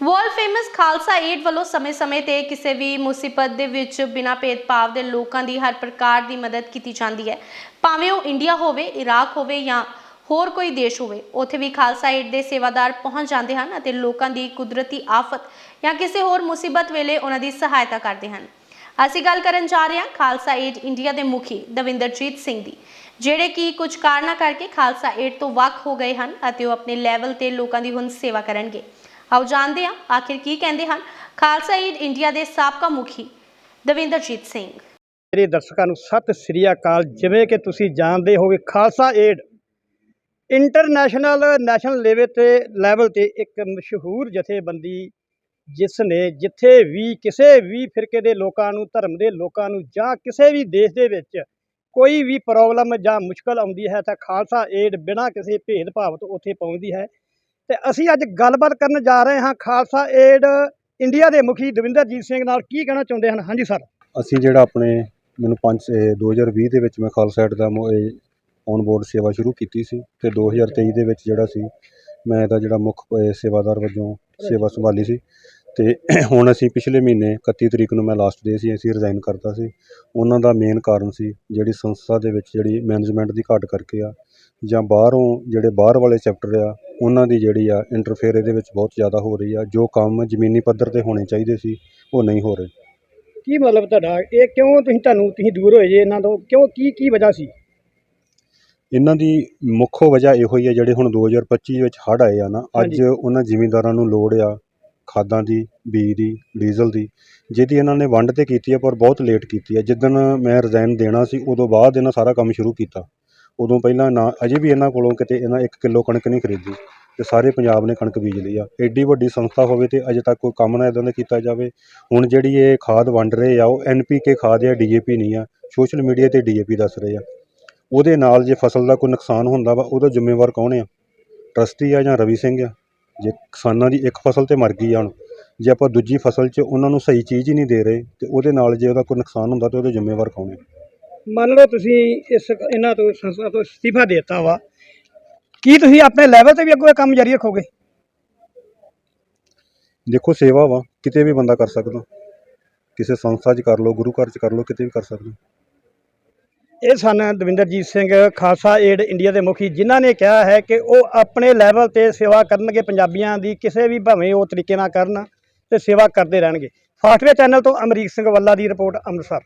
World famous Khalsa aid ਵੱਲੋਂ ਸਮੇਂ-ਸਮੇਂ ਤੇ ਕਿਸੇ ਵੀ ਮੁਸੀਬਤ ਦੇ ਵਿੱਚ ਬਿਨਾਂ ਭੇਦਭਾਵ ਦੇ ਲੋਕਾਂ ਦੀ ਹਰ ਪ੍ਰਕਾਰ ਦੀ ਮਦਦ ਕੀਤੀ ਜਾਂਦੀ ਹੈ। ਭਾਵੇਂ ਉਹ ਇੰਡੀਆ ਹੋਵੇ ਇਰਾਕ ਹੋਵੇ ਜਾਂ ਹੋਰ ਕੋਈ ਦੇਸ਼ ਹੋਵੇ, ਉੱਥੇ ਵੀ ਖਾਲਸਾ ਏਡ ਦੇ ਸੇਵਾਦਾਰ ਪਹੁੰਚ ਜਾਂਦੇ ਹਨ ਅਤੇ ਲੋਕਾਂ ਦੀ ਕੁਦਰਤੀ ਆਫਤ ਜਾਂ ਕਿਸੇ ਹੋਰ ਮੁਸੀਬਤ ਵੇਲੇ ਉਹਨਾਂ ਦੀ ਸਹਾਇਤਾ ਕਰਦੇ ਹਨ। ਅਸੀਂ ਗੱਲ ਕਰਨ ਜਾ ਰਹੇ ਹਾਂ ਖਾਲਸਾ ਏਡ ਇੰਡੀਆ ਦੇ ਮੁਖੀ ਦਵਿੰਦਰਜੀਤ ਸਿੰਘ ਦੀ, ਜਿਹੜੇ ਕਿ ਕੁਝ ਕਾਰਨਾਂ ਕਰਕੇ ਖਾਲਸਾ ਏਡ ਤੋਂ ਵੱਖ ਹੋ ਗਏ ਹਨ ਅਤੇ ਉਹ ਆਪਣੇ ਲੈਵਲ ਤੇ ਲੋਕਾਂ ਦੀ ਹੁਣ ਸੇਵਾ ਕਰਨਗੇ। ਆਓ ਜਾਣਦੇ ਹਾਂ ਆਖਿਰ ਕੀ ਕਹਿੰਦੇ ਹਨ। ਖਾਲਸਾ ਏਡ ਇੰਡੀਆ ਦੇ ਸਾਬਕਾ ਮੁਖੀ ਦਵਿੰਦਰਜੀਤ ਸਿੰਘ। ਮੇਰੇ ਦਰਸ਼ਕਾਂ ਨੂੰ ਸਤਿ ਸ੍ਰੀ ਅਕਾਲ। ਜਿਵੇਂ ਕਿ ਤੁਸੀਂ ਜਾਣਦੇ ਹੋਗੇ Khalsa aid international, national level ਤੇ ਲੈਵਲ ਤੇ ਇੱਕ ਮਸ਼ਹੂਰ ਜਥੇਬੰਦੀ ਜਿਸ ਨੇ ਜਿੱਥੇ ਵੀ ਕਿਸੇ ਵੀ ਫਿਰਕੇ ਦੇ ਲੋਕਾਂ ਨੂੰ, ਧਰਮ ਦੇ ਲੋਕਾਂ ਨੂੰ ਜਾਂ ਕਿਸੇ ਵੀ ਦੇਸ਼ ਦੇ ਵਿੱਚ ਕੋਈ ਵੀ ਪ੍ਰੋਬਲਮ ਜਾਂ ਮੁਸ਼ਕਲ ਆਉਂਦੀ ਹੈ ਤਾਂ ਖਾਲਸਾ ਏਡ ਬਿਨਾਂ ਕਿਸੇ ਭੇਦਭਾਵ ਤੋਂ ਉੱਥੇ ਪਹੁੰਚਦੀ ਹੈ। ਤੇ ਅਸੀਂ ਅੱਜ ਗੱਲਬਾਤ ਕਰਨ ਜਾ ਰਹੇ ਹਾਂ ਖਾਲਸਾ ਏਡ ਇੰਡੀਆ ਦੇ ਮੁਖੀ ਦਵਿੰਦਰਜੀਤ ਸਿੰਘ ਨਾਲ। ਕੀ ਕਹਿਣਾ ਚਾਹੁੰਦੇ ਹਨ? ਹਾਂਜੀ, ਸਰ। ਅਸੀਂ ਜਿਹੜਾ ਆਪਣੇ ਮੈਨੂੰ 5 2020 ਦੇ ਵਿੱਚ ਮੈਂ ਖਾਲਸਾ ਏਡ ਦਾ ਔਨ ਬੋਰਡ ਸੇਵਾ ਸ਼ੁਰੂ ਕੀਤੀ ਸੀ ਤੇ 2023 ਦੇ ਵਿੱਚ ਜਿਹੜਾ ਸੀ, ਮੈਂ ਇਹਦਾ ਜਿਹੜਾ ਮੁੱਖ ਸੇਵਾਦਾਰ ਵਜੋਂ ਸੇਵਾ ਸੰਭਾਲੀ ਸੀ। ਤੇ ਹੁਣ ਅਸੀਂ ਪਿਛਲੇ ਮਹੀਨੇ 31 ਤਰੀਕ ਨੂੰ ਮੈਂ ਲਾਸਟ ਡੇ ਸੀ, ਅਸੀਂ ਰਿਜ਼ਾਈਨ ਕਰਤਾ ਸੀ। ਉਹਨਾਂ ਦਾ ਮੇਨ ਕਾਰਨ ਸੀ ਜਿਹੜੀ ਸੰਸਥਾ ਦੇ ਵਿੱਚ ਜਿਹੜੀ ਮੈਨੇਜਮੈਂਟ ਦੀ ਘਾਟ ਕਰਕੇ ਆ, ਜਾਂ ਬਾਹਰੋਂ ਜਿਹੜੇ ਬਾਹਰ ਵਾਲੇ ਚੈਪਟਰ ਆ ਉਹਨਾਂ ਦੀ ਜਿਹੜੀ ਆ ਇੰਟਰਫੇਅਰ ਇਹਦੇ ਵਿੱਚ ਬਹੁਤ ਜ਼ਿਆਦਾ ਹੋ ਰਹੀ ਆ। ਜੋ ਕੰਮ ਜ਼ਮੀਨੀ ਪੱਧਰ ਤੇ ਹੋਣੇ ਚਾਹੀਦੇ ਸੀ ਉਹ ਨਹੀਂ ਹੋ ਰਹੇ। ਕੀ ਮਤਲਬ ਤੁਹਾਡਾ? ਇਹ ਕਿਉਂ ਤੁਸੀਂ ਤੁਹਾਨੂੰ ਤੁਸੀਂ ਦੂਰ ਹੋਏ ਜੇ ਇਹਨਾਂ ਤੋਂ? ਕਿਉਂ ਕੀ ਕੀ ਵਜ੍ਹਾ ਸੀ? ਇਹਨਾਂ ਦੀ ਮੁੱਖ ਵਜ੍ਹਾ ਇਹੋ ਹੀ ਹੈ ਜਿਹੜੇ ਹੁਣ 2025 ਵਿੱਚ ਹੜ੍ਹ ਆਏ ਆ ਨਾ ਅੱਜ। ਉਹਨਾਂ ਜ਼ਿਮੀਂਦਾਰਾਂ ਨੂੰ ਲੋੜ ਆ ਖਾਦਾਂ ਦੀ ਬੀਜ ਦੀ ਡੀਜ਼ਲ ਦੀ ਜਿਹਦੀ ਇਹਨਾਂ ਨੇ ਵੰਡ ਤੇ ਕੀਤੀ ਹੈ ਪਰ ਬਹੁਤ ਲੇਟ ਕੀਤੀ ਹੈ ਜਿੱਦਣ ਮੈਂ ਰਿਜ਼ਾਈਨ ਦੇਣਾ ਸੀ ਉਦੋਂ ਬਾਅਦ ਇਹਨਾਂ ਸਾਰਾ ਕੰਮ ਸ਼ੁਰੂ ਕੀਤਾ। ਉਦੋਂ ਪਹਿਲਾਂ ਨਾ, ਅਜੇ ਵੀ ਇਹਨਾਂ ਕੋਲੋਂ ਕਿਤੇ ਇਹਨਾਂ ਇੱਕ ਕਿਲੋ ਕਣਕ ਨਹੀਂ ਖਰੀਦੀ ਅਤੇ ਸਾਰੇ ਪੰਜਾਬ ਨੇ ਕਣਕ ਬੀਜ ਲਈ ਆ। ਐਡੀ ਵੱਡੀ ਸੰਸਥਾ ਹੋਵੇ ਅਤੇ ਅਜੇ ਤੱਕ ਕੋਈ ਕੰਮ ਨਾ ਇੱਦਾਂ ਦਾ ਕੀਤਾ ਜਾਵੇ। ਹੁਣ ਜਿਹੜੀ ਇਹ ਖਾਦ ਵੰਡ ਰਹੇ ਆ, ਉਹ ਐੱਨ ਪੀ ਕੇ ਖਾਦ ਆ ਪੀ ਨਹੀਂ ਆ। ਸੋਸ਼ਲ ਮੀਡੀਆ ਤੇ ਡੀ ਜੇ ਪੀ ਦੱਸ ਰਹੇ ਆ। ਉਹਦੇ ਨਾਲ ਜੇ ਫਸਲ ਦਾ ਕੋਈ ਨੁਕਸਾਨ ਹੁੰਦਾ ਵਾ, ਉਹਦਾ ਜ਼ਿੰਮੇਵਾਰ ਕੌਣ ਆ? ਟਰਸਟੀ ਆ ਜਾਂ ਰਵੀ ਸਿੰਘ ਆ? ਜੇ ਕਿਸਾਨਾਂ ਦੀ ਇੱਕ ਫਸਲ ਤੇ ਮਰ ਗਈ ਆ ਹੁਣ, ਜੇ ਆਪਾਂ ਦੂਜੀ ਫਸਲ 'ਚ ਉਹਨਾਂ ਨੂੰ ਸਹੀ ਚੀਜ਼ ਹੀ ਨਹੀਂ ਦੇ ਰਹੇ ਤੇ ਉਹਦੇ ਨਾਲ ਜੇ ਉਹਦਾ ਕੋਈ ਨੁਕਸਾਨ ਹੁੰਦਾ ਤੇ ਉਹਦੇ ਜ਼ਿੰਮੇਵਾਰ ਕੌਣ ਹੈ ਮੰਨ ਲਓ ਤੁਸੀਂ ਇਸ ਇਹਨਾਂ ਤੋਂ ਸੰਸਥਾ ਤੋਂ ਅਸਤੀਫਾ ਦਿੱਤਾ ਵਾ ਕੀ ਤੁਸੀਂ ਆਪਣੇ ਲੈਵਲ ਤੇ ਵੀ ਅੱਗੋਂ ਇਹ ਕੰਮ ਜਾਰੀ ਰੱਖੋਗੇ? ਦੇਖੋ ਸੇਵਾ ਵਾ ਕਿਤੇ ਵੀ ਬੰਦਾ ਕਰ ਸਕਦਾ। ਕਿਸੇ ਸੰਸਥਾ 'ਚ ਕਰ ਲਓ ਗੁਰੂ ਘਰ 'ਚ ਕਰ ਲਓ ਕਿਤੇ ਵੀ ਕਰ ਸਕਦਾ। ਇਹ ਸਨ ਦਵਿੰਦਰਜੀਤ ਸਿੰਘ ਖਾਲਸਾ ਏਡ ਇੰਡੀਆ ਦੇ ਮੁਖੀ ਜਿਨ੍ਹਾਂ ਨੇ ਕਿਹਾ ਹੈ ਕਿ ਉਹ ਆਪਣੇ ਲੈਵਲ ਤੇ ਸੇਵਾ ਕਰਨਗੇ ਪੰਜਾਬੀਆਂ ਦੀ ਕਿਸੇ ਵੀ ਭਾਵੇਂ ਉਹ ਤਰੀਕੇ ਨਾਲ ਕਰਨ ਤੇ ਸੇਵਾ ਕਰਦੇ ਰਹਿਣਗੇ। ਫਾਸਟਵੇ ਚੈਨਲ ਤੋਂ ਅਮਰੀਕ ਸਿੰਘ ਵੱਲਾ ਦੀ ਰਿਪੋਰਟ ਅੰਮ੍ਰਿਤਸਰ।